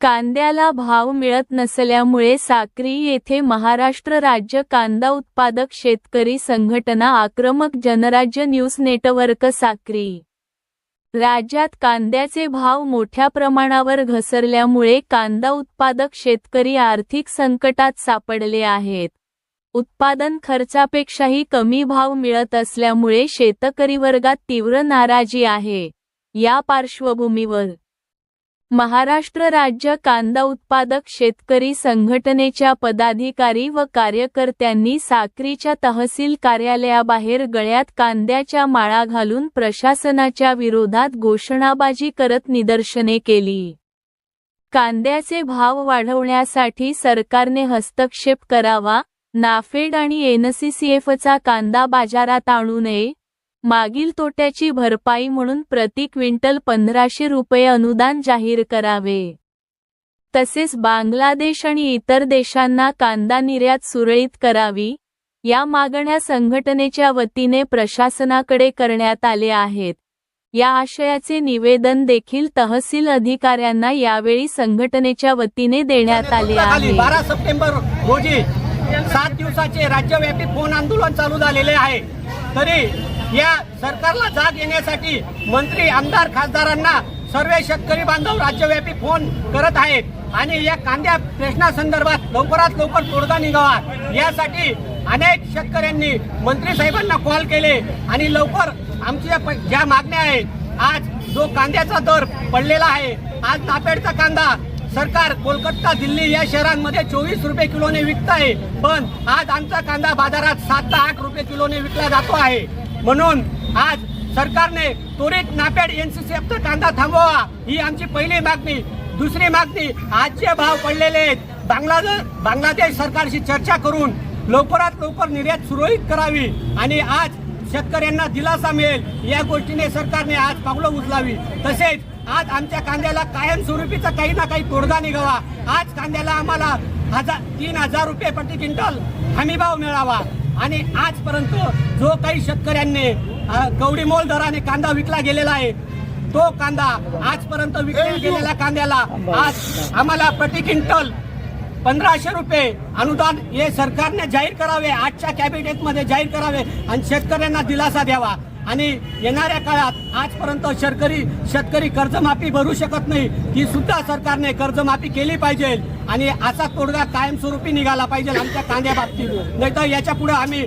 कांद्याला भाव मिळत नसल्यामुळे साक्री येथे महाराष्ट्र राज्य कांदा उत्पादक शेतकरी संघटना आक्रमक जनराज्य न्यूज नेटवर्क साक्री. राज्यात कांद्याचे भाव मोठ्या प्रमाणावर घसरल्यामुळे कांदा उत्पादक शेतकरी आर्थिक संकटात सापडले आहेत. उत्पादन खर्चापेक्षाही कमी भाव मिळत असल्यामुळे शेतकरी वर्गात तीव्र नाराजी आहे. या पार्श्वभूमीवर महाराष्ट्र राज्य कांदा उत्पादक शेतकरी संघटनेच्या पदाधिकारी व कार्यकर्त्यांनी साक्रीच्या तहसील कार्यालयाबाहेर गळ्यात कांद्याच्या माळा घालून प्रशासनाच्या विरोधात घोषणाबाजी करत निदर्शने केली. कांद्याचे भाव वाढवण्यासाठी सरकारने हस्तक्षेप करावा नाफेड आणि एनसीसीएफचा कांदा बाजारात आणू नये. मागील तोट्याची भरपाई म्हणून प्रति क्विंटल पंधराशे रुपये अनुदान जाहीर करावे. तसेच बांगलादेश आणि इतर देशांना कांदा निर्यात सुरळीत करावी या मागण्या संघटनेच्या वतीने प्रशासनाकडे करण्यात आले आहेत. या आशयाचे निवेदन देखील तहसील अधिकाऱ्यांना यावेळी संघटनेच्या वतीने देण्यात आले आहे. बारा सप्टेंबर रोजी सात दिवसाचे राज्यव्यापी फोन आंदोलन चालू झालेले आहे. तरी या सरकारला जाग येण्यासाठी मंत्री आमदार खासदारांना सर्व शेतकरी बांधव राज्यव्यापी फोन करत आहेत. आणि या कांद्या प्रश्नासंदर्भात लवकरात लवकर तोडगा निघावा. यासाठी अनेक शेतकऱ्यांनी मंत्री साहेबांना कॉल केले आणि लवकर आमच्या ज्या मागण्या आहेत आज जो कांद्याचा दर पडलेला आहे आज नापेडचा कांदा सरकार कोलकाता दिल्ली या शहरांमध्ये चोवीस रुपये किलोने विकत आहे पण आज आमचा कांदा बाजारात सात ते आठ रुपये किलोने विकला जातो आहे. म्हणून आज सरकारने त्वरित नापेड एनसीसीएफचा कांदा थांबवा. ही आमची पहिली मागणी. दुसरी मागणी आजचे भाव पडलेले आहेत. बांगलादेश बांगलादेश सरकारशी चर्चा करून लवकरात लवकर निर्यात सुरळीत करावी. आणि आज शेतकऱ्यांना दिलासा मिळेल या गोष्टीने सरकारने आज पावलं उचलावी. तसेच आज आमच्या कांद्याला कायमस्वरूपीचा काही ना काही तोडगा निघावा. आज कांद्याला आम्हाला हजार तीन हजार रुपये प्रति क्विंटल हमी भाव मिळावा. आणि आजपर्यंत जो काही शेतकऱ्यांनी अ, कवडीमोल दराने कांदा विकला गेलेला आहे तो कांदा आजपर्यंत विकल्या गेलेल्या कांद्याला आज आम्हाला प्रति क्विंटल पंधराशे रुपये अनुदान हे सरकारने जाहीर करावे आजच्या कॅबिनेटमध्ये जाहीर करावे आणि शेतकऱ्यांना दिलासा द्यावा. आणि येणाऱ्या काळात आजपर्यंत शेतकरी शेतकरी कर्जमाफी भरू शकत नाही ही सुद्धा सरकारने कर्जमाफी केली पाहिजे आणि असा तोडगा कायमस्वरूपी निघाला पाहिजे आमच्या कांद्या बाबतीत. नाही तर याच्यापुढे आम्ही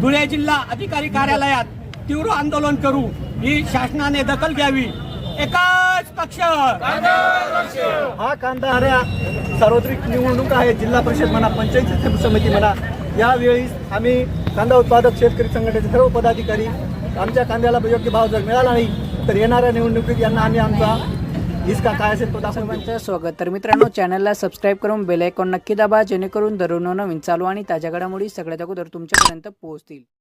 धुळे जिल्हा अधिकारी कार्यालयात तीव्र आंदोलन करू. ही शासनाने दखल घ्यावी. एकाच पक्ष. हा कांदा हऱ्या सार्वत्रिक निवडणूक आहे. जिल्हा परिषद म्हणा पंचायत समिती म्हणा यावेळी आम्ही कांदा उत्पादक शेतकरी संघटनेचे सर्व पदाधिकारी आमच्या कांद्याला योग्य भाव जर मिळाला नाही तर येणाऱ्या निवडणुकीत यांना आम्ही आमचा हिसका काय असेल तो दाखवून सर्वांचं स्वागत. तर मित्रांनो चॅनलला सबस्क्राईब करून बेल आयकॉन नक्की दाबा जेणेकरून दररोज नवीन चालू आणि ताज्या घडामोडी सगळ्यात अगोदर तुमच्यापर्यंत पोहोचतील.